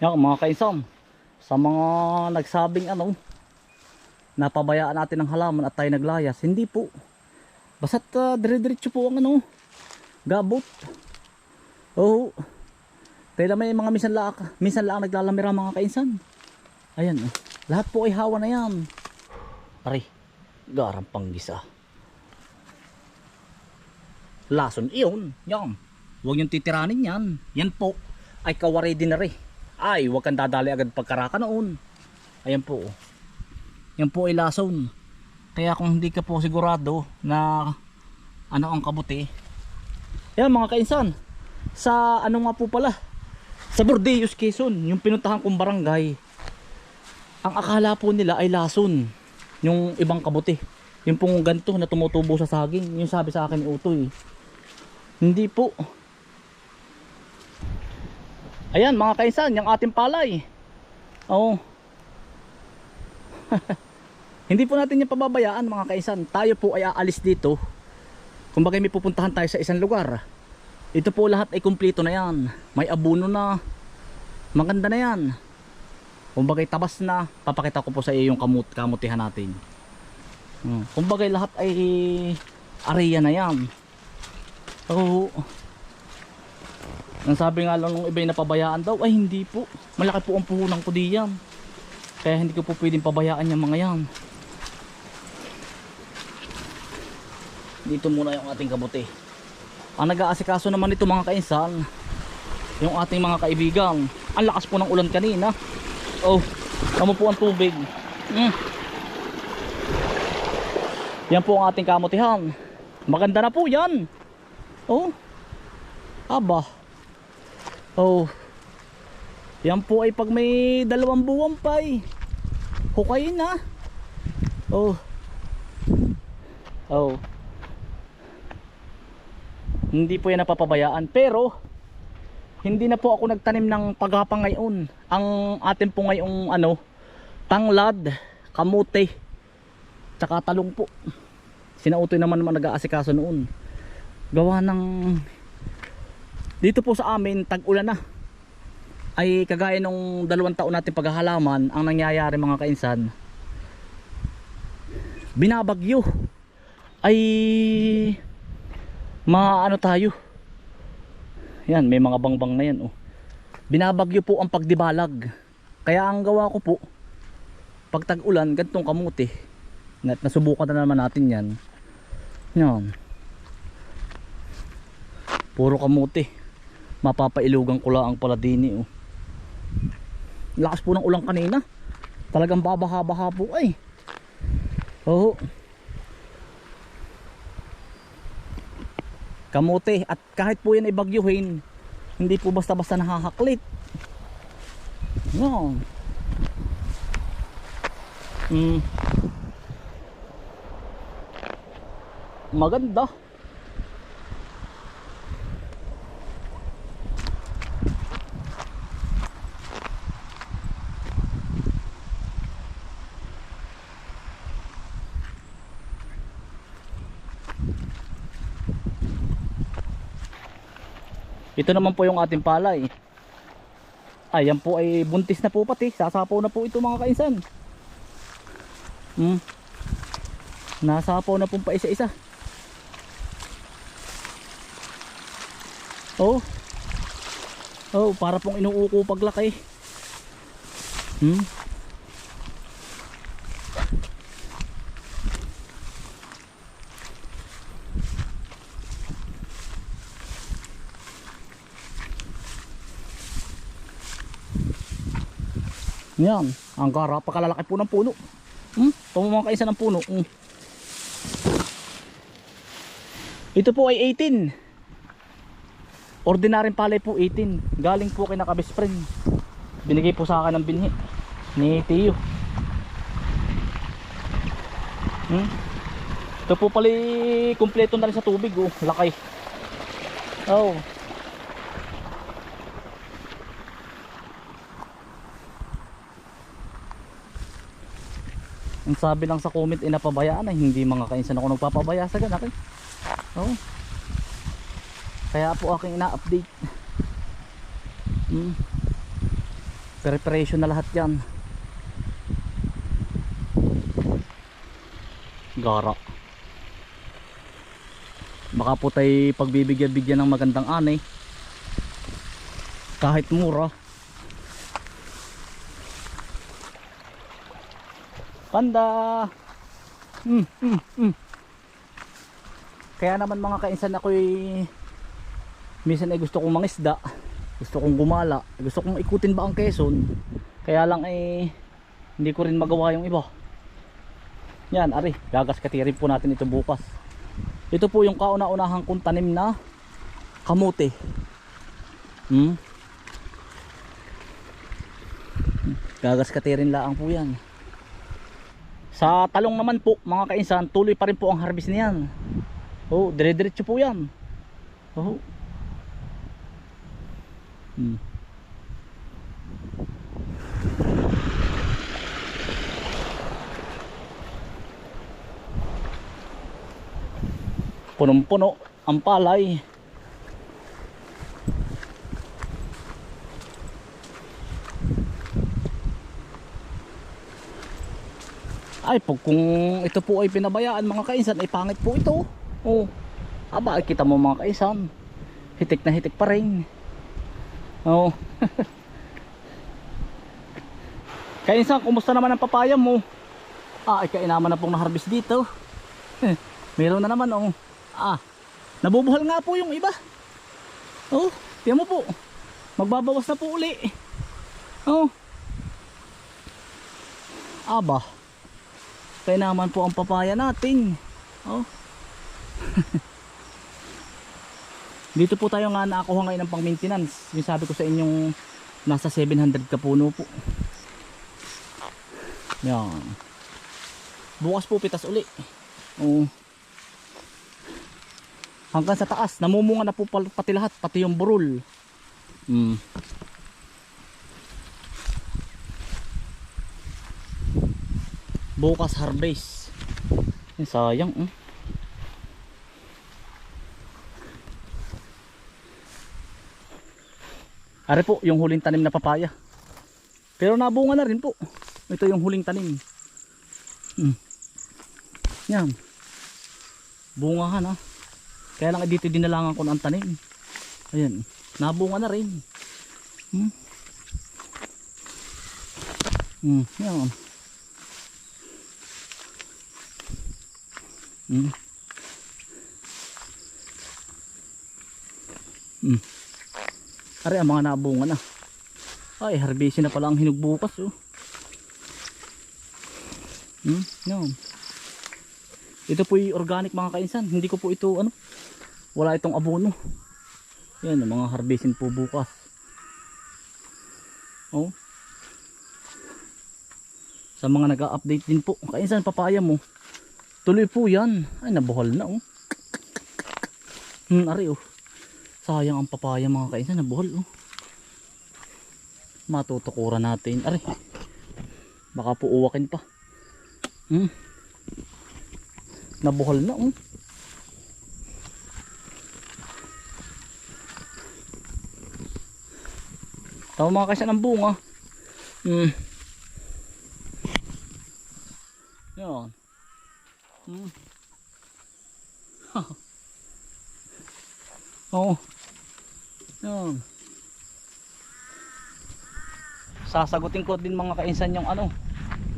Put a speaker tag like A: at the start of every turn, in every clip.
A: Yan mga kaisam, sa mga nagsabing ano, napabayaan natin ng halaman at tayo naglayas, hindi po. Basta't uh, dire-diretso po ang ano, gabot. Oo. Kaya may mga minsan lang, minsan lang naglalamira mga kainsan. Ayan, oh. lahat po ay hawa na yan. Aray, garang panggisa. Lason iyon, yan. Huwag yung titiranin yan. Yan po ay kawari din na rin. Ay, huwag kang dadali agad pagkaraka noon. Ayan po. oh. Yan po ay lason. Kaya kung hindi ka po sigurado na ano ang kabuti. Yan mga kainsan. Sa ano nga po pala. Sa Bordeaux, Quezon. Yung pinuntahan kong barangay. Ang akala po nila ay lason. Yung ibang kabuti. Yung pong ganito na tumutubo sa saging. Yung sabi sa akin Utoy. Hindi po. Ayan mga kainsan, yung ating palay. Oo. Hindi po natin yung pababayaan mga kaisan. Tayo po ay aalis dito. Kung bagay may pupuntahan tayo sa isang lugar. Ito po lahat ay kumpleto na yan. May abuno na. Maganda na yan. Kung bagay tabas na, papakita ko po sa iyo yung kamut kamutihan natin. Hmm. Kung bagay lahat ay area na yan. Oo. Ang sabi nga lang nung iba'y napabayaan daw, ay hindi po. Malaki po ang puhunan ko diyan. Kaya hindi ko po pwedeng pabayaan yung mga yan. Dito muna yung ating kabuti. Ang nag-aasikaso naman ito mga kainsan, yung ating mga kaibigan. Ang lakas po ng ulan kanina. Oh, tamo po ang tubig. Mm. Yan po ang ating kamutihan. Maganda na po yan. Oh. Aba. Oh. Yan po ay pag may dalawang buwan pa eh. Hukayin na. Oh. Oh. Hindi po yan napapabayaan. Pero, hindi na po ako nagtanim ng pagapang ngayon. Ang atin po ngayong ano, tanglad, kamote, tsaka talong po. Sinautoy naman naman nag-aasikaso noon. Gawa ng dito po sa amin tag-ulan na. Ay kagaya nung dalawang taon natin paghahalaman ang nangyayari mga kainsan binabagyo. Ay maano tayo? Yan may mga bangbang na yan oh. binabagyo po ang pagdibalag. Kaya ang gawa ko po pag tag-ulan gantong kamuti. Na nasubukan na naman natin yan. Yan. Puro kamuti mapapailugan ko lang ang paladini oh. lakas po ng ulang kanina. Talagang babaha-baha po ay. Oo. Kamote at kahit po yan ay bagyuhin hindi po basta-basta nahahaklit. No mm. maganda Ito naman po yung ating palay. Ayan po ay buntis na po pati. Sasapaw na po ito mga kainsan. Hmm. Nasapaw na po pa isa-isa. Oh. Oh, para pong inuuko paglaki. Hmm. Yan, ang gara, pagkalalaki po ng puno. Hmm? Tumama kaisa ng puno. Hmm. Ito po ay 18. Ordinaryong palay po 18. Galing po kay nakabest friend. Binigay po sa akin ng binhi ni Tiyo. Hmm? Ito po pala kumpleto na rin sa tubig oh, laki. Oh. Ang sabi lang sa comment ay napabayaan ay hindi mga kainsan ako nagpapabaya sa ganun. Oo. Kaya po aking ina-update. Hmm. preparation na lahat yan gara baka po tayo pagbibigyan-bigyan ng magandang anay kahit mura panda! Mm, mm, mm. kaya naman mga kainsan ako'y minsan ay gusto kong mangisda gusto kong gumala gusto kong ikutin ba ang Quezon? Kaya lang ay hindi ko rin magawa yung iba. Yan ari gagas katirin po natin ito bukas. Ito po yung kauna-unahang kong tanim na kamote. Hmm? gagas katirin laang po yan sa talong naman po mga kainsan tuloy pa rin po ang harvest niyan oh dire-diretso po yan oh Hmm. Punong-puno ang palay. Ay, pag kung ito po ay pinabayaan mga kainsan, ay pangit po ito. Oh. Aba, kita mo mga kainsan. Hitik na hitik pa rin. Oh. Kainsan, kumusta naman ang papaya mo? Ah, ay kainaman na pong na-harvest dito. Meron na naman oh. Ah, nabubuhal nga po yung iba. Oh, tiyan mo po. Magbabawas na po uli. Oh. Aba. Kaya naman po ang papaya natin. Oh. Dito po tayo nga nakakuha ngayon ng pang maintenance. Yung sabi ko sa inyong nasa 700 ka puno po. Yan. Bukas po pitas uli. Oh. Hanggang sa taas, namumunga na po pati lahat, pati yung burol. Hmm. Bukas harvest. Ay, sayang. Eh. Ari po, yung huling tanim na papaya. Pero nabunga na rin po. Ito yung huling tanim. Hmm. Yan. Bungahan ha. Kaya lang dito dinalangan ko ng tanim. Ayan. Nabunga na rin. Hmm. Hmm. Yan. Hmm. Hmm. Ari ang mga nabunga na. Ay, harvestin na pala ang hinog bukas oh. Hmm, yan. Ito po yung organic mga kainsan. Hindi ko po ito ano. Wala itong abono. Yan, mga harvestin po bukas. Oh. Sa mga nag-update din po. Kainsan papaya mo. Tuloy po yan. Ay, nabuhol na oh. Hmm, ari oh. Sayang ang papaya mga kainsan, nabuhol oh. Matutukuran natin. Ari. Baka po uwakin pa. Hmm. Nabuhol na oh. Tama mga kainsan ng bunga. Hmm. Yan. Hmm. Oo. Yan. Sasagutin ko din mga kainsan yung ano.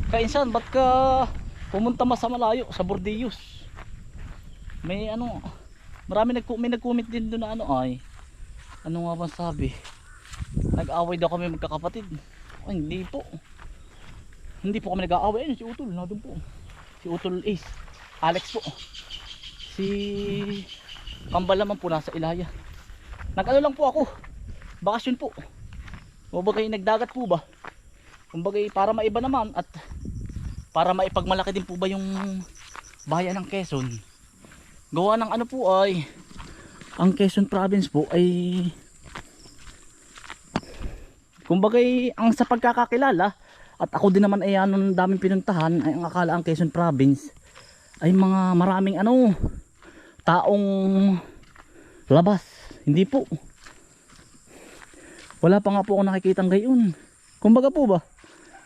A: Kainsan, ba't ka pumunta mas sa malayo sa Bordillos? May ano, marami nag may nag-comment din doon na ano ay. Ano nga ba sabi? Nag-away daw kami magkakapatid. Ay, hindi po. Hindi po kami nag-aaway. Ayun, si Utol, na po. Si Utol Ace. Alex po. Si Kambal naman po nasa Ilaya. Nag-ano lang po ako. Bakasyon po. Kumbaga nagdagat po ba? Kumbaga para maiba naman at para maipagmalaki din po ba yung bayan ng Quezon. Gawa ng ano po ay ang Quezon province po ay kumbaga ang sa pagkakakilala at ako din naman ay anong daming pinuntahan ay ang akala ang Quezon province ay mga maraming ano taong labas hindi po wala pa nga po ako nakikitang gayon Kumbaga po ba?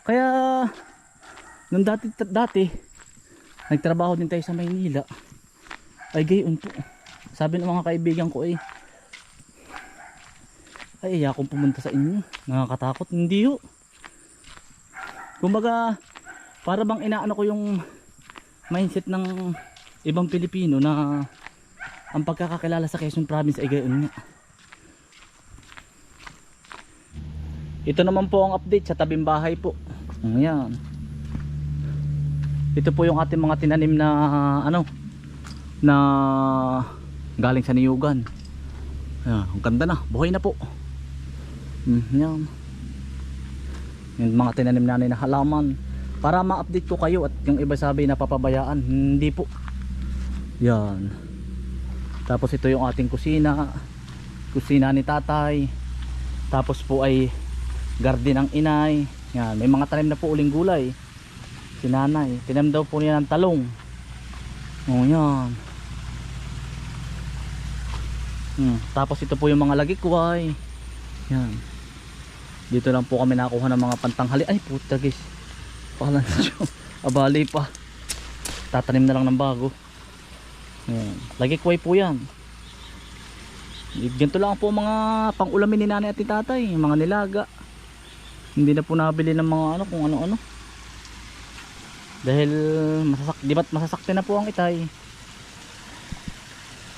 A: Kaya nung dati dati nagtrabaho din tayo sa Maynila. Ay gayon po. Sabi ng mga kaibigan ko eh ay akong pumunta sa inyo. Nakakatakot. Hindi ho. Kumbaga para bang inaano ko yung mindset ng ibang Pilipino na ang pagkakakilala sa Quezon Province ay gayon nga. Ito naman po ang update sa tabing bahay po. Ayan. Ito po yung ating mga tinanim na ano na galing sa niyugan. Ayan, ang ganda na, buhay na po. Mm, yan. Yung mga tinanim namin na halaman para ma-update ko kayo at yung iba sabi na papabayaan, hindi po. Yan. Tapos ito yung ating kusina. Kusina ni tatay. Tapos po ay garden ng inay. Yan, may mga tanim na po uling gulay. Si nanay, tinanim daw po niya ng talong. Oh, yan. Hmm. Tapos ito po yung mga lagikway. Yan. Dito lang po kami nakuha ng mga pantanghali. Ay, puta guys. Siya. Abali pa. Tatanim na lang ng bago. Yan. Lagikway po yan. Ganito lang po mga pang-ulamin ni nanay at ni tatay. Mga nilaga. Hindi na po nabili ng mga ano kung ano-ano. Dahil masasak, di ba't masasakti na po ang itay.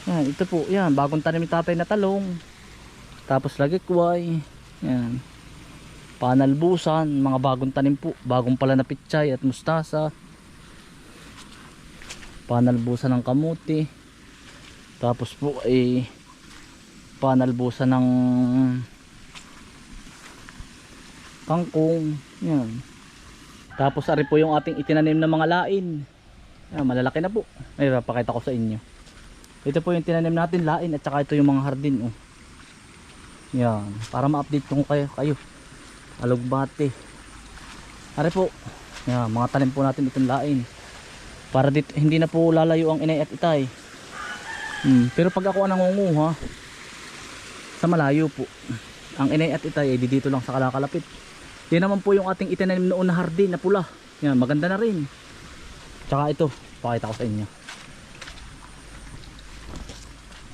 A: Yan, ito po, yan, bagong tanim ni tatay na talong. Tapos lagikway. Yan. Panalbusan, mga bagong tanim po, bagong pala na pichay at mustasa. Panalbusan ng kamuti. Tapos po ay panalbusan ng kangkong. Yan. Tapos ari po yung ating itinanim na mga lain. Yan, malalaki na po. Ay, papakita ko sa inyo. Ito po yung tinanim natin lain at saka ito yung mga hardin. Oh. Yan, para ma-update ko kayo, kayo. Alugbate. Ari po. Yan, mga tanim po natin itong lain. Para dito, hindi na po lalayo ang inay at itay. Hmm, pero pag ako ang nangunguha, sa malayo po. Ang inay at itay ay dito lang sa kalakalapit. Yan naman po yung ating itinanim noon na hardin na pula. Yan, maganda na rin. Tsaka ito, pakita ko sa inyo.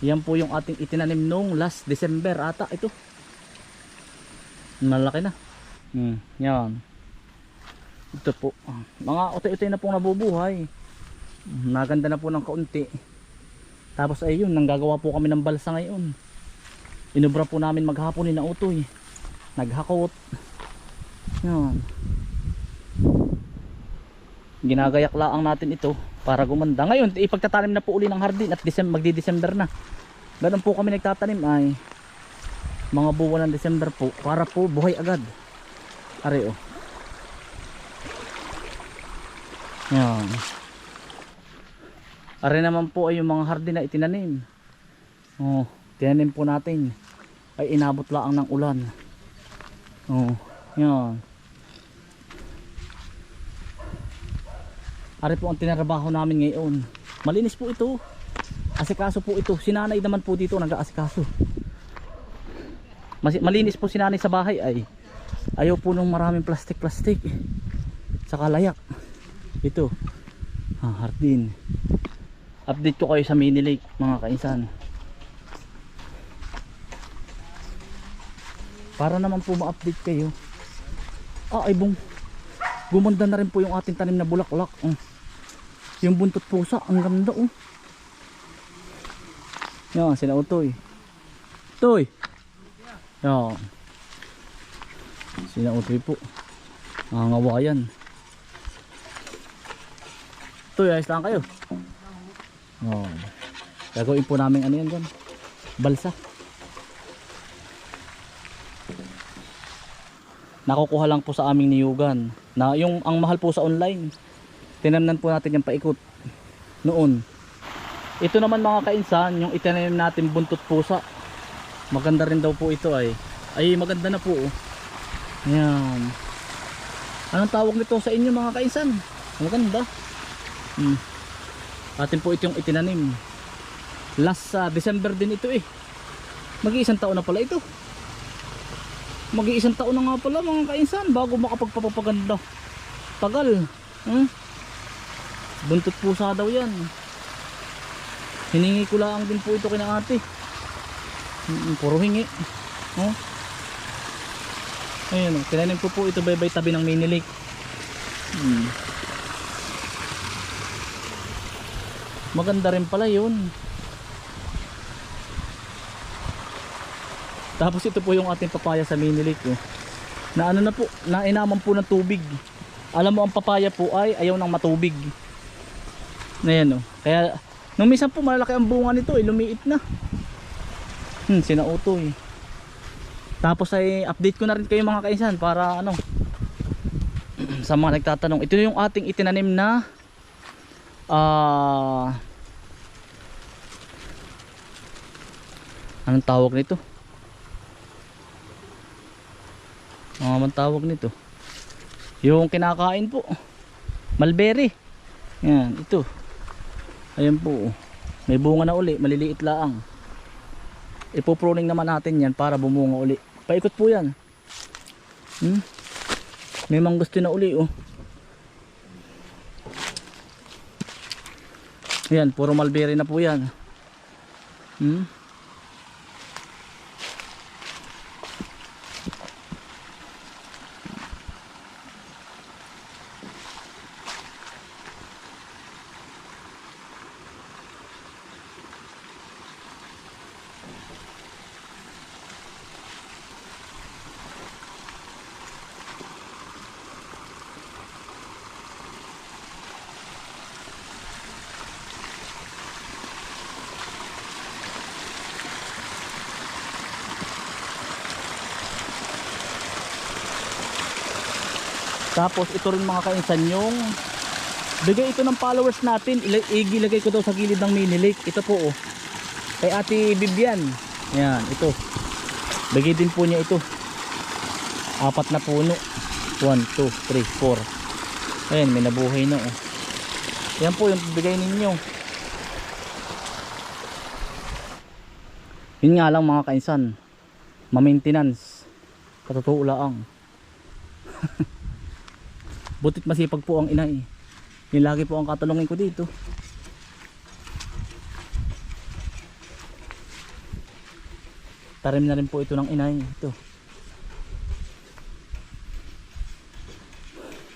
A: Yan po yung ating itinanim noong last December ata ito. Malaki na. Hmm, yan. Ito po. Mga utoy-utoy na pong nabubuhay. Naganda na po ng kaunti. Tapos ayun, nanggagawa po kami ng balsa ngayon. Inubra po namin maghapon ni na utoy. Naghakot. Yan. Ginagayak laang natin ito para gumanda. Ngayon, ipagtatanim na po uli ng hardin at December, magdi-December na. Ganun po kami nagtatanim ay mga buwan ng December po para po buhay agad. Are oh. Yan. Are naman po ay yung mga hardin na itinanim. Oh, tinanim po natin. Ay inabot laang ng ulan. Oh, yan. Ari po ang tinarabaho namin ngayon. Malinis po ito. Asikaso po ito. Sinanay naman po dito nag-aasikaso. Malinis po sinanay sa bahay ay ayaw po nung maraming plastic-plastic. Saka layak. Ito. Ah, hardin. Update ko kayo sa mini lake mga kainsan. Para naman po ma-update kayo. Ah, ay bung. Gumanda na rin po yung ating tanim na bulaklak. Oh. Yung buntot pusa, ang ganda oh. Yan, sila utoy. Toy. Yan. Sila utoy po. Nangangawayan. Toy, ayos lang kayo. Oh. Gagawin po namin ano yan dyan. Balsa. Nakukuha lang po sa aming niyugan. Na yung ang mahal po sa online. Tinamnan po natin yung paikot. Noon. Ito naman mga kainsan, yung itinanim natin buntot pusa. Maganda rin daw po ito ay. Ay maganda na po. Oh. Yan. Anong tawag nito sa inyo mga kainsan? Maganda. Hmm. Atin po ito yung itinanim. Last sa December din ito eh. Mag-iisang taon na pala ito. Mag-iisang taon na nga pala mga kainsan bago makapagpapaganda. Tagal. Hmm? Buntot pusa daw yan. Hiningi ko lang din po ito kina ate. Mm, Puro hingi. Oh. Ayun, oh. tinanim ko po ito baybay tabi ng mini lake. Hmm. Maganda rin pala yun. Tapos ito po yung ating papaya sa mini lake. Oh. Na ano na po, nainaman po ng tubig. Alam mo ang papaya po ay ayaw ng matubig. Na yan oh. Kaya nung minsan po malalaki ang bunga nito, eh, lumiit na. Hmm, sinauto eh. Tapos ay update ko na rin kayo mga kainsan para ano sa mga nagtatanong. Ito yung ating itinanim na ah Anong tawag nito? Ano man tawag nito? Yung kinakain po. Mulberry. Yan, ito. Ayan po. May bunga na uli, maliliit laang. Ipopruning naman natin yan para bumunga uli. Paikot po yan. Hmm? May manggusto na uli oh. Yan, puro mulberry na po yan. Hmm? Tapos ito rin mga kainsan yung bigay ito ng followers natin. Ila- Igilagay ko daw sa gilid ng mini lake. Ito po oh. Kay Ate Bibian. Yan, ito. Bigay din po niya ito. Apat na puno. 1, 2, 3, 4. Ayan, may nabuhay na oh. Yan po yung bigay ninyo. Yun nga lang mga kainsan. Ma-maintenance. Katotoo lang. Butit masipag po ang ina eh. Yung lagi po ang katalungin ko dito. Tarim na rin po ito ng inay. Ito.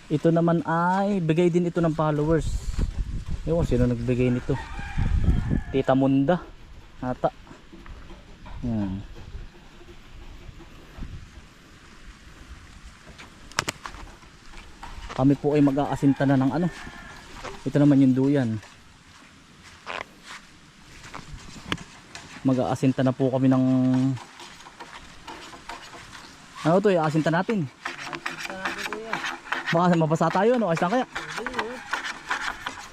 A: Ito naman ay bigay din ito ng followers. Ewan sino nagbigay nito. Tita Munda. Ata. Kami po ay mag-aasinta na ng ano. Ito naman yung duyan. Mag-aasinta na po kami ng ano to i-aasinta natin? Baka mabasa tayo ano ayos lang kaya.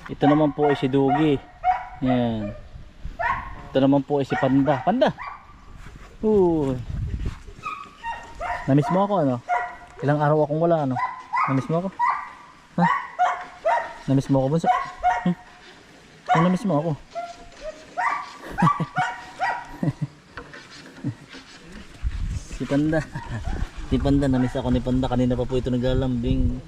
A: Ito naman po ay si Dugi. Yan ito naman po ay si Panda. Panda! Uy. Namiss mo ako ano? Ilang araw akong wala ano? Namiss mo ako? Ha? Namiss mo ako bunso? Hmm? Kung namiss mo ako? si Panda. si Panda, namiss ako ni Panda. Kanina pa po ito naglalambing.